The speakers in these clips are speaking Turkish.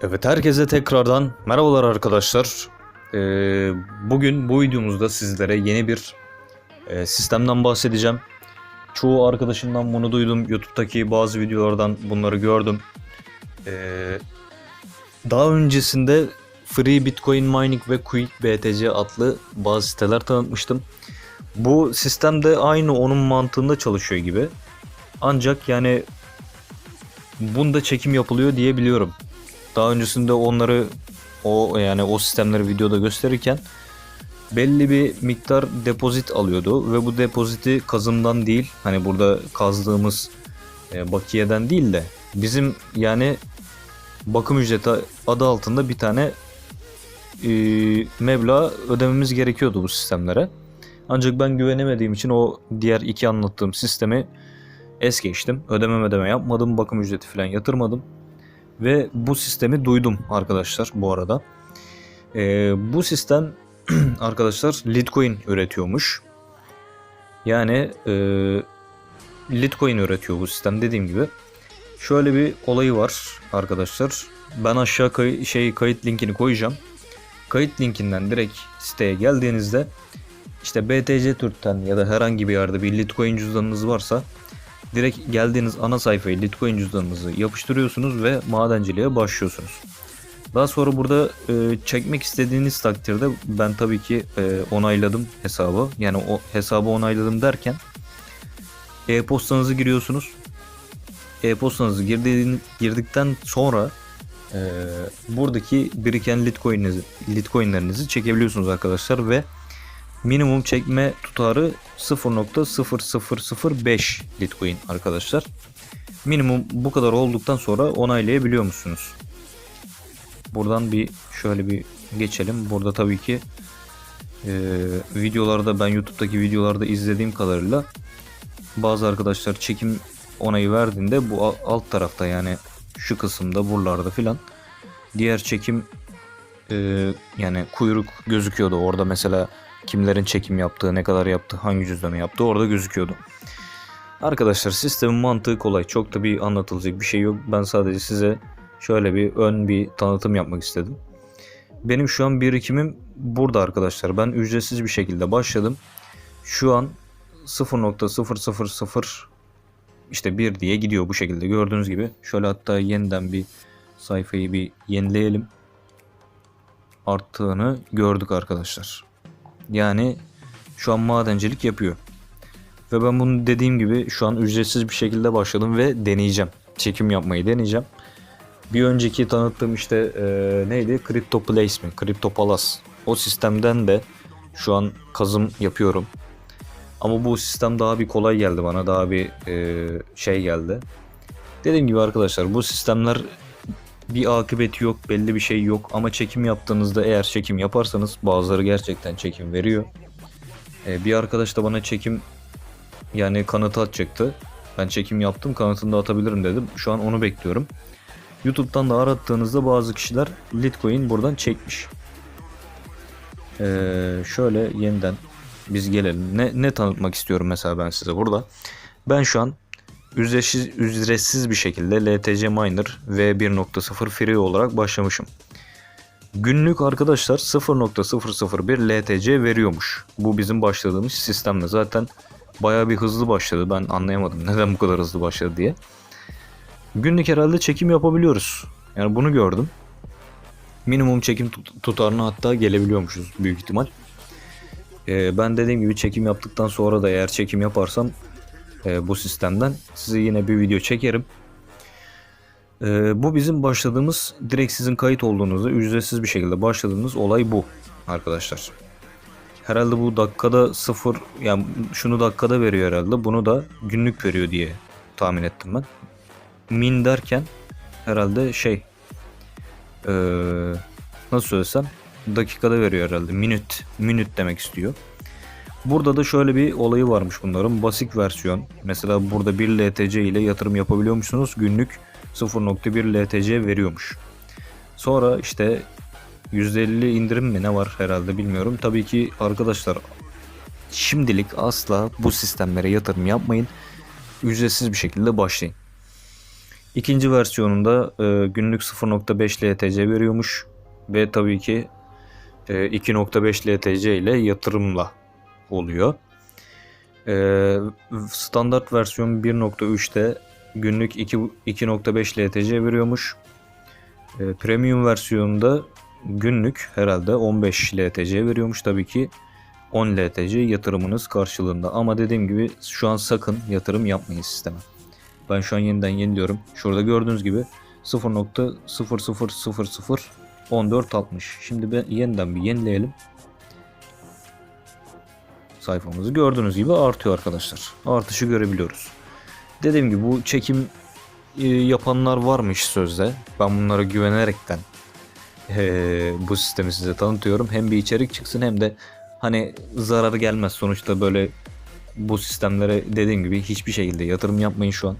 Evet herkese tekrardan merhabalar arkadaşlar. Ee, bugün bu videomuzda sizlere yeni bir e, sistemden bahsedeceğim. Çoğu arkadaşımdan bunu duydum. YouTube'daki bazı videolardan bunları gördüm. Ee, daha öncesinde Free Bitcoin Mining ve Quick BTC adlı bazı siteler tanıtmıştım. Bu sistem de aynı onun mantığında çalışıyor gibi. Ancak yani bunda çekim yapılıyor diye biliyorum. Daha öncesinde onları o yani o sistemleri videoda gösterirken belli bir miktar depozit alıyordu ve bu depoziti kazımdan değil hani burada kazdığımız e, bakiyeden değil de bizim yani bakım ücreti adı altında bir tane e, meblağ ödememiz gerekiyordu bu sistemlere. Ancak ben güvenemediğim için o diğer iki anlattığım sistemi es geçtim. Ödeme ödeme yapmadım. Bakım ücreti falan yatırmadım. Ve bu sistemi duydum arkadaşlar bu arada. Ee, bu sistem arkadaşlar Litecoin üretiyormuş. Yani e, Litecoin üretiyor bu sistem dediğim gibi. Şöyle bir olayı var arkadaşlar. Ben aşağı kay- şey kayıt linkini koyacağım. Kayıt linkinden direkt siteye geldiğinizde işte BTC Türk'ten ya da herhangi bir yerde bir Litecoin cüzdanınız varsa direkt geldiğiniz ana sayfayı Litecoin cüzdanınızı yapıştırıyorsunuz ve madenciliğe başlıyorsunuz. Daha sonra burada e, çekmek istediğiniz takdirde ben tabii ki e, onayladım hesabı. Yani o hesabı onayladım derken e-postanızı giriyorsunuz. E-postanızı girdiğin, girdikten sonra e, buradaki biriken Litecoin'inizi, Litecoin'lerinizi çekebiliyorsunuz arkadaşlar ve minimum çekme tutarı 0.0005 Litecoin arkadaşlar. Minimum bu kadar olduktan sonra onaylayabiliyor musunuz? Buradan bir şöyle bir geçelim. Burada tabii ki e, videolarda ben YouTube'daki videolarda izlediğim kadarıyla bazı arkadaşlar çekim onayı verdiğinde bu alt tarafta yani şu kısımda buralarda filan diğer çekim e, yani kuyruk gözüküyordu. Orada mesela kimlerin çekim yaptığı, ne kadar yaptığı, hangi cüzdanı yaptığı orada gözüküyordu. Arkadaşlar sistemin mantığı kolay. Çok da bir anlatılacak bir şey yok. Ben sadece size şöyle bir ön bir tanıtım yapmak istedim. Benim şu an birikimim burada arkadaşlar. Ben ücretsiz bir şekilde başladım. Şu an 0.000 işte 1 diye gidiyor bu şekilde gördüğünüz gibi. Şöyle hatta yeniden bir sayfayı bir yenileyelim. Arttığını gördük arkadaşlar. Yani şu an madencilik yapıyor. Ve ben bunu dediğim gibi şu an ücretsiz bir şekilde başladım ve deneyeceğim. Çekim yapmayı deneyeceğim. Bir önceki tanıttığım işte e, neydi? Crypto Place mi? Crypto Palace. O sistemden de şu an kazım yapıyorum. Ama bu sistem daha bir kolay geldi bana. Daha bir e, şey geldi. Dediğim gibi arkadaşlar bu sistemler bir akıbeti yok, belli bir şey yok ama çekim yaptığınızda eğer çekim yaparsanız bazıları gerçekten çekim veriyor. Ee, bir arkadaş da bana çekim yani kanıtı atacaktı. Ben çekim yaptım kanıtını da atabilirim dedim. Şu an onu bekliyorum. YouTube'dan da arattığınızda bazı kişiler Litecoin buradan çekmiş. Ee, şöyle yeniden biz gelelim. Ne, ne tanıtmak istiyorum mesela ben size burada. Ben şu an ücretsiz, ücretsiz bir şekilde LTC Miner V1.0 free olarak başlamışım. Günlük arkadaşlar 0.001 LTC veriyormuş. Bu bizim başladığımız sistemle zaten baya bir hızlı başladı. Ben anlayamadım neden bu kadar hızlı başladı diye. Günlük herhalde çekim yapabiliyoruz. Yani bunu gördüm. Minimum çekim tut- tutarına hatta gelebiliyormuşuz büyük ihtimal. Ee, ben dediğim gibi çekim yaptıktan sonra da eğer çekim yaparsam e, bu sistemden. Size yine bir video çekerim. E, bu bizim başladığımız direkt sizin kayıt olduğunuzda ücretsiz bir şekilde başladığınız olay bu arkadaşlar. Herhalde bu dakikada sıfır yani şunu dakikada veriyor herhalde. Bunu da günlük veriyor diye tahmin ettim ben. Min derken herhalde şey e, nasıl söylesem dakikada veriyor herhalde. Minüt, minüt demek istiyor. Burada da şöyle bir olayı varmış bunların. Basit versiyon. Mesela burada 1 LTC ile yatırım yapabiliyormuşsunuz. Günlük 0.1 LTC veriyormuş. Sonra işte %50 indirim mi ne var herhalde bilmiyorum. Tabii ki arkadaşlar şimdilik asla bu sistemlere yatırım yapmayın. Ücretsiz bir şekilde başlayın. İkinci versiyonunda e, günlük 0.5 LTC veriyormuş ve tabii ki e, 2.5 LTC ile yatırımla oluyor. E, standart versiyon 1.3'te günlük 2 2.5 LTC veriyormuş. E, premium versiyonunda günlük herhalde 15 LTC veriyormuş tabii ki 10 LTC yatırımınız karşılığında. Ama dediğim gibi şu an sakın yatırım yapmayın sisteme. Ben şu an yeniden yeniliyorum. Şurada gördüğünüz gibi 0.00001460. Şimdi ben yeniden bir yenileyelim. Sayfamızı gördüğünüz gibi artıyor arkadaşlar. Artışı görebiliyoruz. Dediğim gibi bu çekim e, yapanlar varmış sözde. Ben bunlara güvenerekten e, bu sistemi size tanıtıyorum. Hem bir içerik çıksın hem de hani zararı gelmez. Sonuçta böyle bu sistemlere dediğim gibi hiçbir şekilde yatırım yapmayın şu an.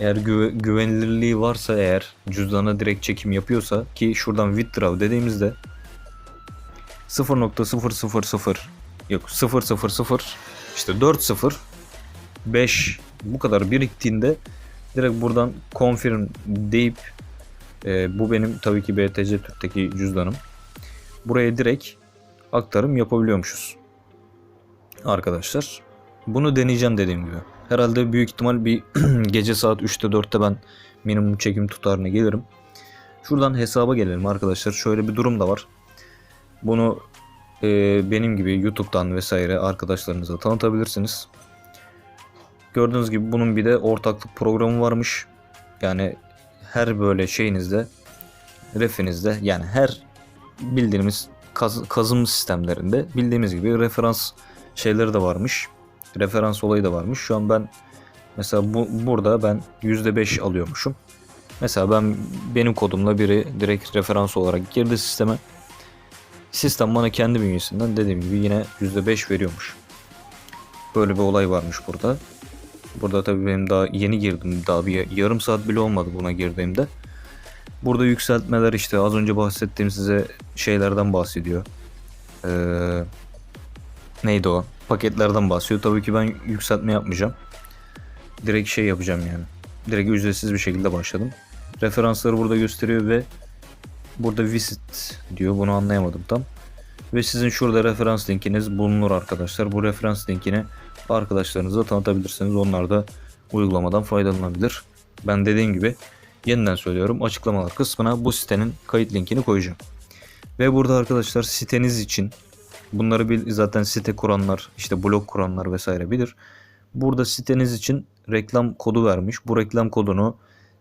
Eğer güve- güvenilirliği varsa eğer cüzdana direkt çekim yapıyorsa ki şuradan withdraw dediğimizde 0.000 yok 000 işte 4 0 5 bu kadar biriktiğinde direkt buradan confirm deyip e, bu benim tabii ki BTC Türk'teki cüzdanım. Buraya direkt aktarım yapabiliyormuşuz. Arkadaşlar. Bunu deneyeceğim dediğim gibi. Herhalde büyük ihtimal bir gece saat 3'te 4'te ben minimum çekim tutarına gelirim. Şuradan hesaba gelelim arkadaşlar. Şöyle bir durum da var. Bunu e, benim gibi YouTube'dan vesaire arkadaşlarınıza tanıtabilirsiniz. Gördüğünüz gibi bunun bir de ortaklık programı varmış. Yani her böyle şeyinizde refinizde yani her bildiğimiz kaz- kazım sistemlerinde bildiğimiz gibi referans şeyleri de varmış. Referans olayı da varmış. Şu an ben mesela bu, burada ben %5 alıyormuşum. Mesela ben benim kodumla biri direkt referans olarak girdi sisteme. Sistem bana kendi bünyesinden dediğim gibi yine %5 veriyormuş. Böyle bir olay varmış burada. Burada tabii benim daha yeni girdim. Daha bir yarım saat bile olmadı buna girdiğimde. Burada yükseltmeler işte az önce bahsettiğim size şeylerden bahsediyor. Ee, neydi o? Paketlerden bahsediyor. Tabii ki ben yükseltme yapmayacağım. Direkt şey yapacağım yani. Direkt ücretsiz bir şekilde başladım. Referansları burada gösteriyor ve burada visit diyor. Bunu anlayamadım tam. Ve sizin şurada referans linkiniz bulunur arkadaşlar. Bu referans linkini arkadaşlarınıza tanıtabilirsiniz. Onlar da uygulamadan faydalanabilir. Ben dediğim gibi yeniden söylüyorum açıklamalar kısmına bu sitenin kayıt linkini koyacağım. Ve burada arkadaşlar siteniz için bunları bil, zaten site kuranlar işte blog kuranlar vesaire bilir. Burada siteniz için reklam kodu vermiş. Bu reklam kodunu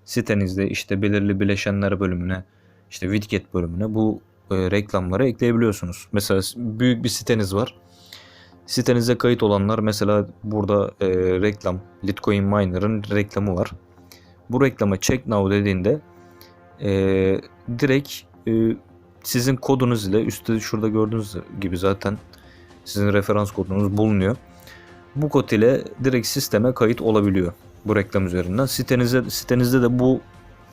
sitenizde işte belirli bileşenler bölümüne işte widget bölümüne bu e, reklamları ekleyebiliyorsunuz. Mesela büyük bir siteniz var. Sitenize kayıt olanlar mesela burada e, reklam Litecoin Miner'ın reklamı var. Bu reklama check now dediğinde e, direkt e, sizin kodunuz ile üstte şurada gördüğünüz gibi zaten sizin referans kodunuz bulunuyor. Bu kod ile direkt sisteme kayıt olabiliyor bu reklam üzerinden. Sitenize, sitenizde de bu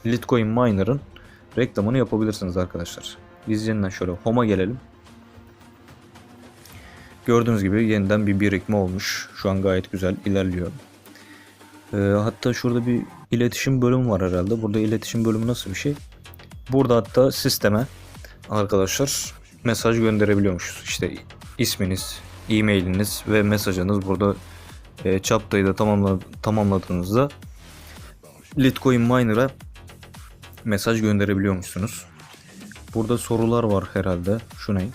Litecoin Miner'ın reklamını yapabilirsiniz arkadaşlar. Biz yeniden şöyle home'a gelelim. Gördüğünüz gibi yeniden bir birikme olmuş. Şu an gayet güzel ilerliyor. Ee, hatta şurada bir iletişim bölümü var herhalde. Burada iletişim bölümü nasıl bir şey? Burada hatta sisteme arkadaşlar mesaj gönderebiliyormuşuz. İşte isminiz, e-mailiniz ve mesajınız burada e, çaptayı da tamamla, tamamladığınızda Litecoin Miner'a mesaj gönderebiliyormuşsunuz. Burada sorular var herhalde. Şu ne?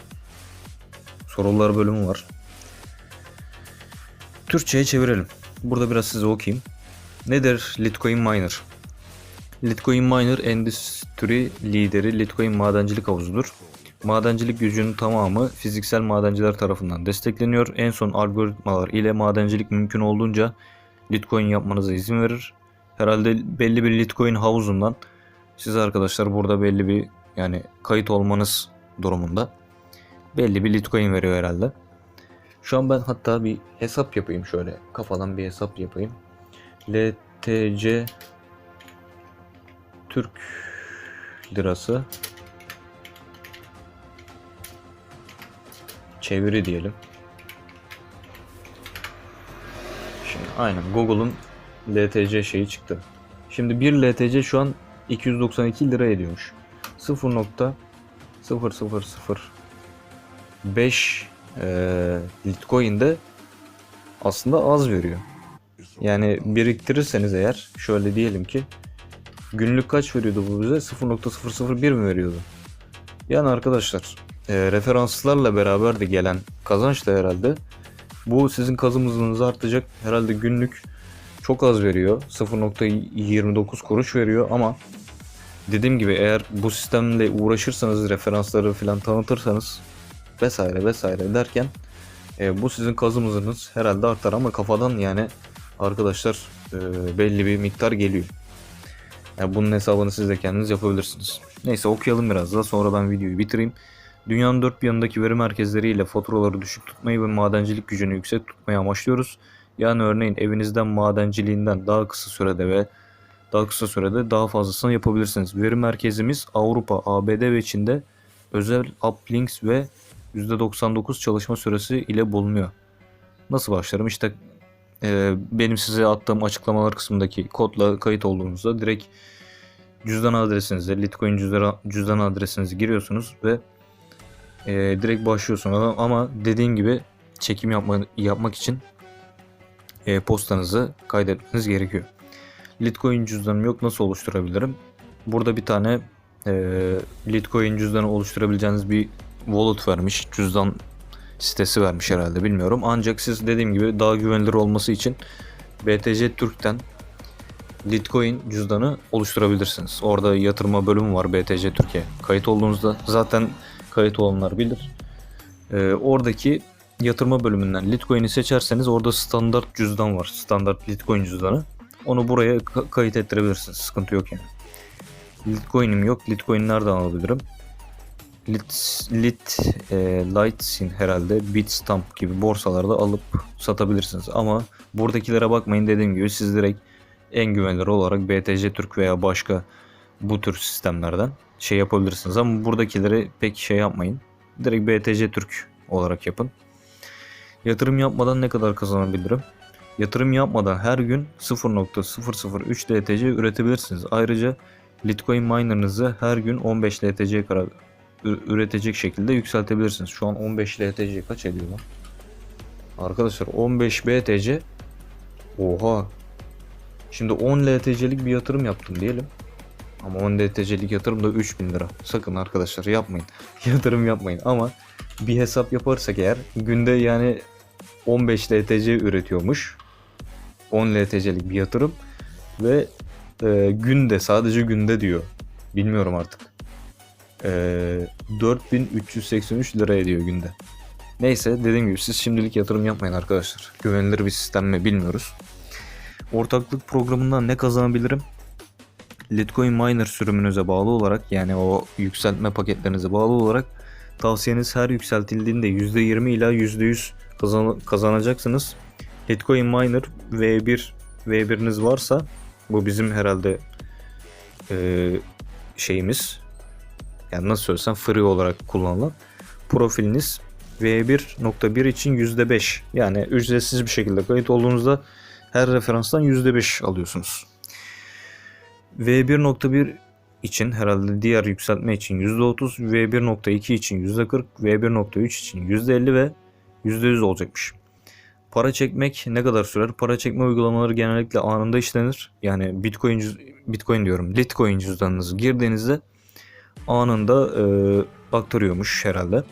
Sorular bölümü var. Türkçe'ye çevirelim. Burada biraz size okuyayım. Nedir Litecoin Miner? Litecoin Miner endüstri lideri Litecoin madencilik havuzudur. Madencilik gücünün tamamı fiziksel madenciler tarafından destekleniyor. En son algoritmalar ile madencilik mümkün olduğunca Litecoin yapmanıza izin verir. Herhalde belli bir Litecoin havuzundan siz arkadaşlar burada belli bir yani kayıt olmanız durumunda belli bir Litecoin veriyor herhalde. Şu an ben hatta bir hesap yapayım şöyle kafadan bir hesap yapayım. LTC Türk lirası çeviri diyelim. Şimdi aynen Google'un LTC şeyi çıktı. Şimdi 1 LTC şu an 292 lira ediyormuş. 0.0005 eee Litecoin'de aslında az veriyor. Yani biriktirirseniz eğer şöyle diyelim ki günlük kaç veriyordu bu bize? 0.001 mi veriyordu? Yani arkadaşlar e, referanslarla beraber de gelen kazanç da herhalde bu sizin kazımızınız artacak. Herhalde günlük çok az veriyor. 0.29 kuruş veriyor ama dediğim gibi eğer bu sistemle uğraşırsanız referansları falan tanıtırsanız vesaire vesaire derken e, bu sizin kazımızınız herhalde artar ama kafadan yani arkadaşlar e, belli bir miktar geliyor. Yani bunun hesabını siz de kendiniz yapabilirsiniz. Neyse okuyalım biraz daha sonra ben videoyu bitireyim. Dünyanın dört bir yanındaki veri merkezleriyle faturaları düşük tutmayı ve madencilik gücünü yüksek tutmayı amaçlıyoruz. Yani örneğin evinizden madenciliğinden daha kısa sürede ve daha kısa sürede daha fazlasını yapabilirsiniz. Veri merkezimiz Avrupa, ABD ve Çin'de özel uplinks ve %99 çalışma süresi ile bulunuyor. Nasıl başlarım? İşte e, benim size attığım açıklamalar kısmındaki kodla kayıt olduğunuzda direkt cüzdan adresinize, Litecoin cüzdan, adresinizi giriyorsunuz ve e, direkt başlıyorsunuz. Ama dediğim gibi çekim yapma, yapmak için e, postanızı kaydetmeniz gerekiyor. Litecoin cüzdanım yok nasıl oluşturabilirim? Burada bir tane e, Litecoin cüzdanı oluşturabileceğiniz bir wallet vermiş. Cüzdan sitesi vermiş herhalde bilmiyorum. Ancak siz dediğim gibi daha güvenilir olması için BTC Türk'ten Litecoin cüzdanı oluşturabilirsiniz. Orada yatırma bölümü var BTC Türkiye. Kayıt olduğunuzda zaten kayıt olanlar bilir. Ee, oradaki yatırma bölümünden Litecoin'i seçerseniz orada standart cüzdan var. Standart Litecoin cüzdanı. Onu buraya ka- kayıt ettirebilirsiniz. Sıkıntı yok yani. Litecoin'im yok. Litecoin nereden alabilirim? Lit, Lit e, Lightsin herhalde Bitstamp gibi borsalarda alıp satabilirsiniz. Ama buradakilere bakmayın dediğim gibi siz direkt en güvenilir olarak BTC Türk veya başka bu tür sistemlerden şey yapabilirsiniz. Ama buradakileri pek şey yapmayın. Direkt BTC Türk olarak yapın. Yatırım yapmadan ne kadar kazanabilirim? Yatırım yapmadan her gün 0.003 LTC üretebilirsiniz. Ayrıca Litecoin miner'ınızı her gün 15 LTC'ye kadar üretecek şekilde yükseltebilirsiniz. Şu an 15 LTC kaç ediyor lan? Arkadaşlar 15 BTC Oha. Şimdi 10 LTC'lik bir yatırım yaptım diyelim. Ama 10 LTC'lik yatırım da 3000 lira. Sakın arkadaşlar yapmayın. yatırım yapmayın ama bir hesap yaparsak eğer günde yani 15 LTC üretiyormuş. 10 LTC'lik bir yatırım ve e, günde sadece günde diyor. Bilmiyorum artık. E, 4383 lira ediyor günde. Neyse dediğim gibi siz şimdilik yatırım yapmayın arkadaşlar. Güvenilir bir sistem mi bilmiyoruz. Ortaklık programından ne kazanabilirim? Litecoin miner sürümünüze bağlı olarak yani o yükseltme paketlerinize bağlı olarak tavsiyeniz her yükseltildiğinde %20 ila %100 kazan- kazanacaksınız. Litecoin miner V1 V1'iniz varsa bu bizim herhalde e, şeyimiz yani nasıl söylesem free olarak kullanılan profiliniz V1.1 için %5 yani ücretsiz bir şekilde kayıt olduğunuzda her referanstan %5 alıyorsunuz. V1.1 için herhalde diğer yükseltme için %30, V1.2 için %40, V1.3 için %50 ve %100 olacakmış. Para çekmek ne kadar sürer? Para çekme uygulamaları genellikle anında işlenir. Yani Bitcoin Bitcoin diyorum. Litecoin cüzdanınızı girdiğinizde anında e, aktarıyormuş herhalde.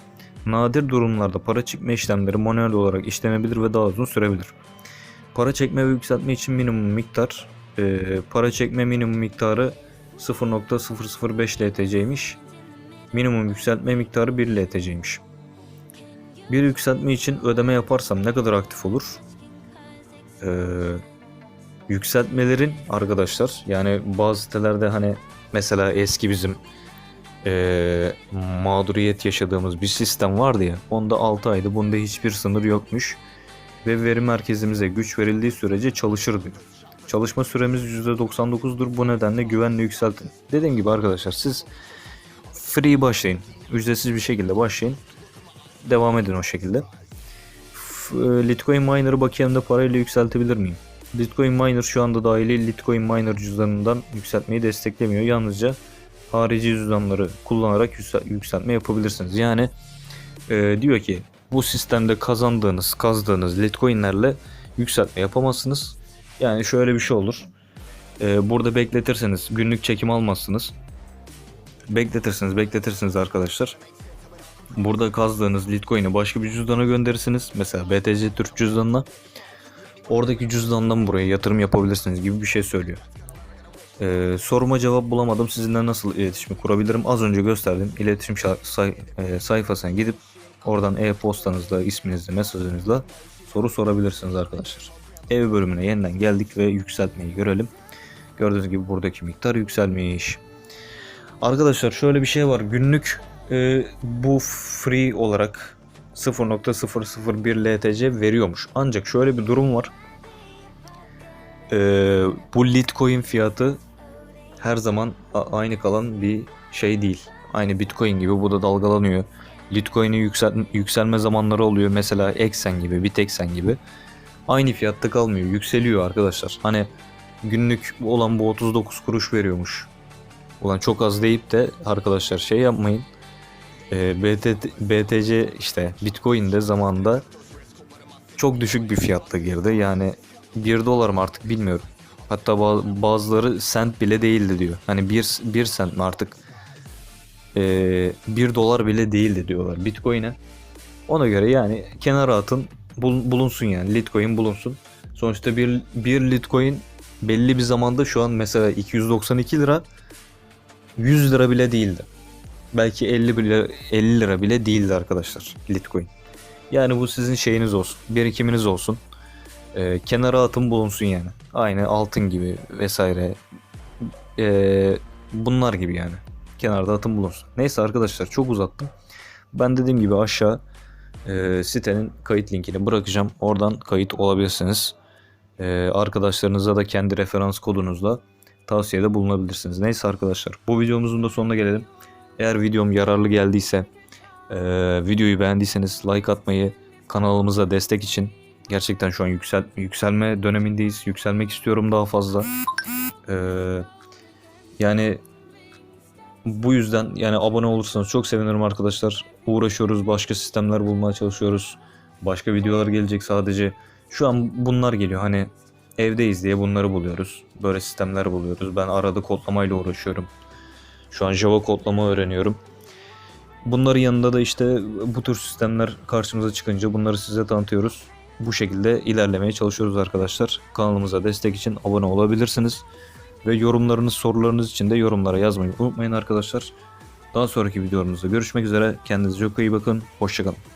Nadir durumlarda para çekme işlemleri manuel olarak işlenebilir ve daha uzun sürebilir. Para çekme ve yükseltme için minimum miktar e, para çekme minimum miktarı 0.005 LTC'ymiş. Minimum yükseltme miktarı 1 LTC'ymiş. Bir yükseltme için ödeme yaparsam ne kadar aktif olur? Ee, yükseltmelerin arkadaşlar yani bazı sitelerde hani mesela eski bizim ee, mağduriyet yaşadığımız bir sistem vardı ya onda 6 aydı bunda hiçbir sınır yokmuş ve veri merkezimize güç verildiği sürece çalışır diyor. Çalışma süremiz %99'dur bu nedenle güvenle yükseltin. Dediğim gibi arkadaşlar siz free başlayın. Ücretsiz bir şekilde başlayın. Devam edin o şekilde. E, Litecoin miner'ı bakiyemde parayla yükseltebilir miyim? Litecoin Miner şu anda dahili Litecoin Miner cüzdanından yükseltmeyi desteklemiyor. Yalnızca harici cüzdanları kullanarak yüksel- yükseltme yapabilirsiniz. Yani e, diyor ki bu sistemde kazandığınız, kazdığınız Litecoin'lerle yükseltme yapamazsınız. Yani şöyle bir şey olur. E, burada bekletirseniz günlük çekim almazsınız. Bekletirsiniz, bekletirsiniz arkadaşlar. Burada kazdığınız Litecoin'i başka bir cüzdana gönderirsiniz. Mesela BTC Türk cüzdanına. Oradaki cüzdandan buraya yatırım yapabilirsiniz gibi bir şey söylüyor. Ee, soruma cevap bulamadım. Sizinle nasıl iletişim kurabilirim? Az önce gösterdim. İletişim say- e, sayfasına gidip oradan e-postanızla, isminizle, mesajınızla soru sorabilirsiniz arkadaşlar. Ev bölümüne yeniden geldik ve yükseltmeyi görelim. Gördüğünüz gibi buradaki miktar yükselmiş. Arkadaşlar şöyle bir şey var. Günlük e, bu free olarak 0.001 LTC veriyormuş. Ancak şöyle bir durum var. E, bu Litecoin fiyatı her zaman aynı kalan bir şey değil. Aynı Bitcoin gibi bu da dalgalanıyor. Litecoin'in yüksel yükselme zamanları oluyor. Mesela Exen gibi, Bitexen gibi. Aynı fiyatta kalmıyor. Yükseliyor arkadaşlar. Hani günlük olan bu 39 kuruş veriyormuş. Ulan çok az deyip de arkadaşlar şey yapmayın. Ee, BTT, BTC işte Bitcoin de zamanında çok düşük bir fiyatta girdi. Yani 1 dolar mı artık bilmiyorum. Hatta ba- bazıları sent bile değildi diyor. Hani 1, 1 sent mi artık ee, 1 dolar bile değildi diyorlar Bitcoin'e. Ona göre yani kenara atın bul- bulunsun yani Litecoin bulunsun. Sonuçta bir, bir Litecoin belli bir zamanda şu an mesela 292 lira 100 lira bile değildi. Belki 50 bile 50 lira bile değildi arkadaşlar Litecoin. Yani bu sizin şeyiniz olsun, birikiminiz olsun. Ee, kenara atın bulunsun yani. Aynı altın gibi vesaire. Ee, bunlar gibi yani. Kenarda atın bulunsun. Neyse arkadaşlar çok uzattım. Ben dediğim gibi aşağı e, sitenin kayıt linkini bırakacağım. Oradan kayıt olabilirsiniz. Ee, arkadaşlarınıza da kendi referans kodunuzla tavsiyede bulunabilirsiniz. Neyse arkadaşlar bu videomuzun da sonuna gelelim. Eğer videom yararlı geldiyse e, videoyu beğendiyseniz like atmayı kanalımıza destek için gerçekten şu an yüksel yükselme dönemindeyiz. Yükselmek istiyorum daha fazla. Ee, yani bu yüzden yani abone olursanız çok sevinirim arkadaşlar. Uğraşıyoruz, başka sistemler bulmaya çalışıyoruz. Başka videolar gelecek sadece. Şu an bunlar geliyor. Hani evdeyiz diye bunları buluyoruz. Böyle sistemler buluyoruz. Ben arada kodlamayla uğraşıyorum. Şu an Java kodlama öğreniyorum. Bunların yanında da işte bu tür sistemler karşımıza çıkınca bunları size tanıtıyoruz. Bu şekilde ilerlemeye çalışıyoruz arkadaşlar. Kanalımıza destek için abone olabilirsiniz. Ve yorumlarınız, sorularınız için de yorumlara yazmayı unutmayın arkadaşlar. Daha sonraki videolarımızda görüşmek üzere. Kendinize çok iyi bakın. Hoşçakalın.